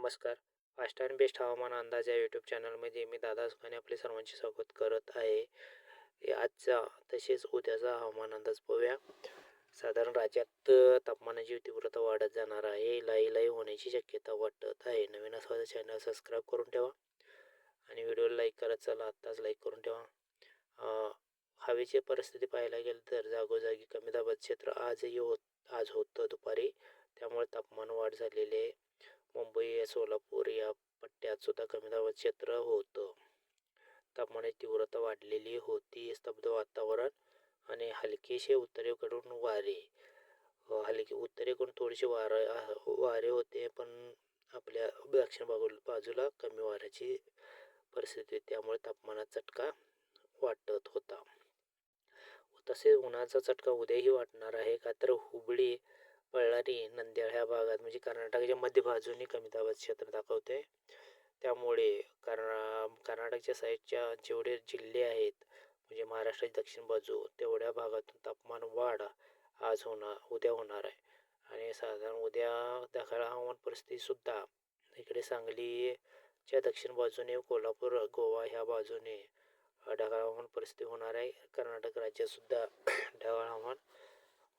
नमस्कार. Fast and best हवामान अंदाज या यूट्यूब चॅनलमध्ये मी दादा सुखाने आपले सर्वांचे स्वागत करत आहे. आजचा तसेच उद्याचा हवामान अंदाज पाहूया. साधारण राज्यात तापमानाची तीव्रता वाढत जाणार आहे. लाई लाई होण्याची शक्यता वाटत आहे. नवीन असं चॅनल सबस्क्राईब करून ठेवा. आणि व्हिडिओला लाईक करत चला आत्ताच लाईक करून ठेवा. हवेची परिस्थिती पाहायला गेलं तर जागोजागी कमी दाबात क्षेत्र आजही होत आज होतं दुपारी. त्यामुळे तापमान वाढ झालेली आहे. मुंबई सोलापूर या पट्ट्यात सुद्धा कमी दाबात क्षेत्र होतं. तापमानाची तीव्रता वाढलेली होती स्तब्ध वातावरण आणि हलकेसे उत्तरेकडून वारे. हलके उत्तरेकडून थोडेसे वार वारे होते पण आपल्या दक्षिण बाजू बाजूला कमी वाऱ्याची परिस्थिती त्यामुळे तापमानात चटका वाटत होता. तसेच उन्हाचा चटका उद्याही वाटणार आहे. का तर हुबळी बळ्ळारी नंद्याळ ह्या भागात म्हणजे कर्नाटकाच्या मध्य बाजूने कमी दाबाचं क्षेत्र दाखवते. त्यामुळे कर्ना कर्नाटकच्या साईडच्या जेवढे जिल्हे आहेत म्हणजे महाराष्ट्राची दक्षिण बाजू तेवढ्या भागातून तापमान वाढ आज होणार उद्या होणार आहे. आणि साधारण उद्या ढगाळ हवामान परिस्थितीसुद्धा इकडे सांगलीच्या दक्षिण बाजूने कोल्हापूर गोवा ह्या बाजूने ढगाळ हवामान परिस्थिती होणार आहे. कर्नाटक राज्यातसुद्धा ढगाळ हवामान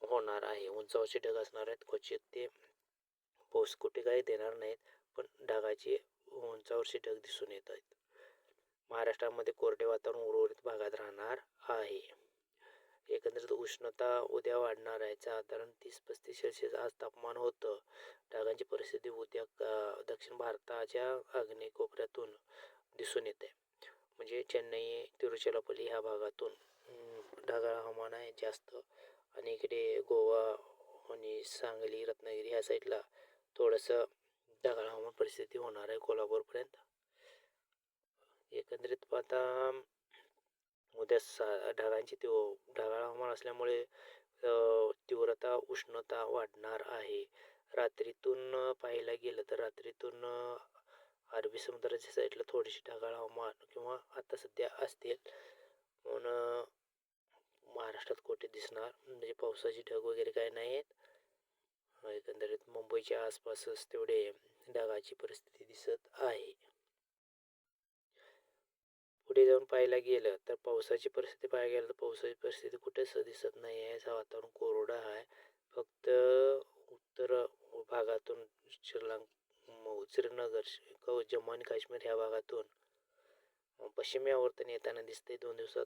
होणार आहे. उंचावरचे ढग असणार आहेत. क्वचित ते पाऊस कुठे काही देणार नाहीत पण ढगाचे उंचावरचे ढग दिसून येत आहेत. महाराष्ट्रामध्ये कोरडे वातावरण उर्वरित भागात राहणार आहे. एकंदरीत उष्णता उद्या वाढणार आहे. साधारण तीस पस्तीस सेल्सिअस आज तापमान होतं. ढगांची परिस्थिती उद्या दक्षिण भारताच्या आग्नेय कोपऱ्यातून दिसून येते. म्हणजे चेन्नई तिरुचिरापल्ली ह्या भागातून ढगाळ हवामान आहे. जास्त आणि इकडे गोवा आणि सांगली रत्नागिरी ह्या साईडला थोडंसं ढगाळ हवामान परिस्थिती होणार आहे कोल्हापूरपर्यंत. एकंदरीत आता उद्या सा ढगांची तीव ढगाळ हवामान असल्यामुळे तीव्रता उष्णता वाढणार आहे. रात्रीतून पाहायला गेलं तर रात्रीतून अरबी समुद्राच्या साईडला थोडीशी ढगाळ हवामान किंवा आता सध्या असतील म्हणून महाराष्ट्रात कुठे दिसणार? म्हणजे पावसाची ढग वगैरे काय नाही आहेत. एकंदरीत मुंबईच्या आसपासच तेवढे ढगाची परिस्थिती दिसत आहे. पुढे जाऊन पाहायला गेलं तर पावसाची परिस्थिती पाहायला गेलं तर पावसाची परिस्थिती कुठेच दिसत नाही आहे. असं वातावरण कोरडं आहे. फक्त उत्तर भागातून श्रीलंका म- श्रीनगर जम्मू आणि काश्मीर ह्या भागातून अ, आवर्तन येताना दिसते दोन दिवसात.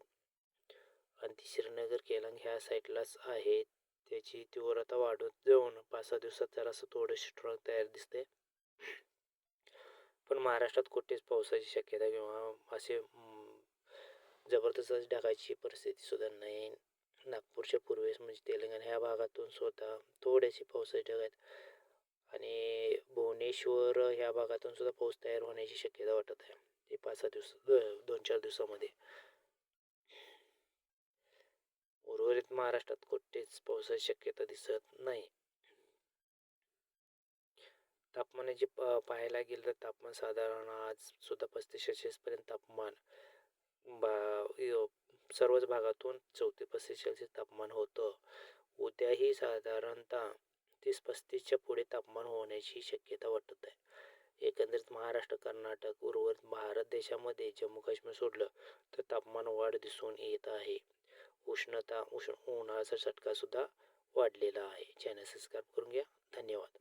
आणि ती श्रीनगर केलंग ह्या साईडलाच आहे. त्याची तीव्रता वाढत जाऊन पाच सहा दिवसात जरासं थोडंसं स्ट्रॉंग तयार दिसते पण महाराष्ट्रात कुठेच पावसाची शक्यता किंवा असे जबरदस्त ढगाची परिस्थिती सुद्धा नाही. नागपूरच्या पूर्वेस म्हणजे तेलंगणा ह्या भागातून स्वतः थोडेसे पावसाचे ढग आहेत. आणि भुवनेश्वर ह्या भागातून सुद्धा पाऊस तयार होण्याची शक्यता वाटत आहे. ते पाच सहा दिवस दोन चार दिवसामध्ये. उर्वरित महाराष्ट्रात कुठेच पावसाची शक्यता दिसत नाही. तापमानाचे प पाहायला गेलं तर तापमान साधारण आज सुद्धा पस्तीस सेल्सिअसपर्यंत तापमान बा सर्वच भागातून चौतीस पस्तीस सेल्सिअस तापमान होतं. उद्याही साधारणतः तीस पस्तीसच्या पुढे तापमान होण्याची शक्यता वाटत आहे. एकंदरीत महाराष्ट्र कर्नाटक उर्वरित भारत देशामध्ये जम्मू काश्मीर सोडलं तर तापमान वाढ दिसून येत आहे. उष्णता उष्ण उन्हाळ्याचा चटकासुद्धा वाढलेला आहे. चॅनल सबस्क्राईब करून घ्या. धन्यवाद.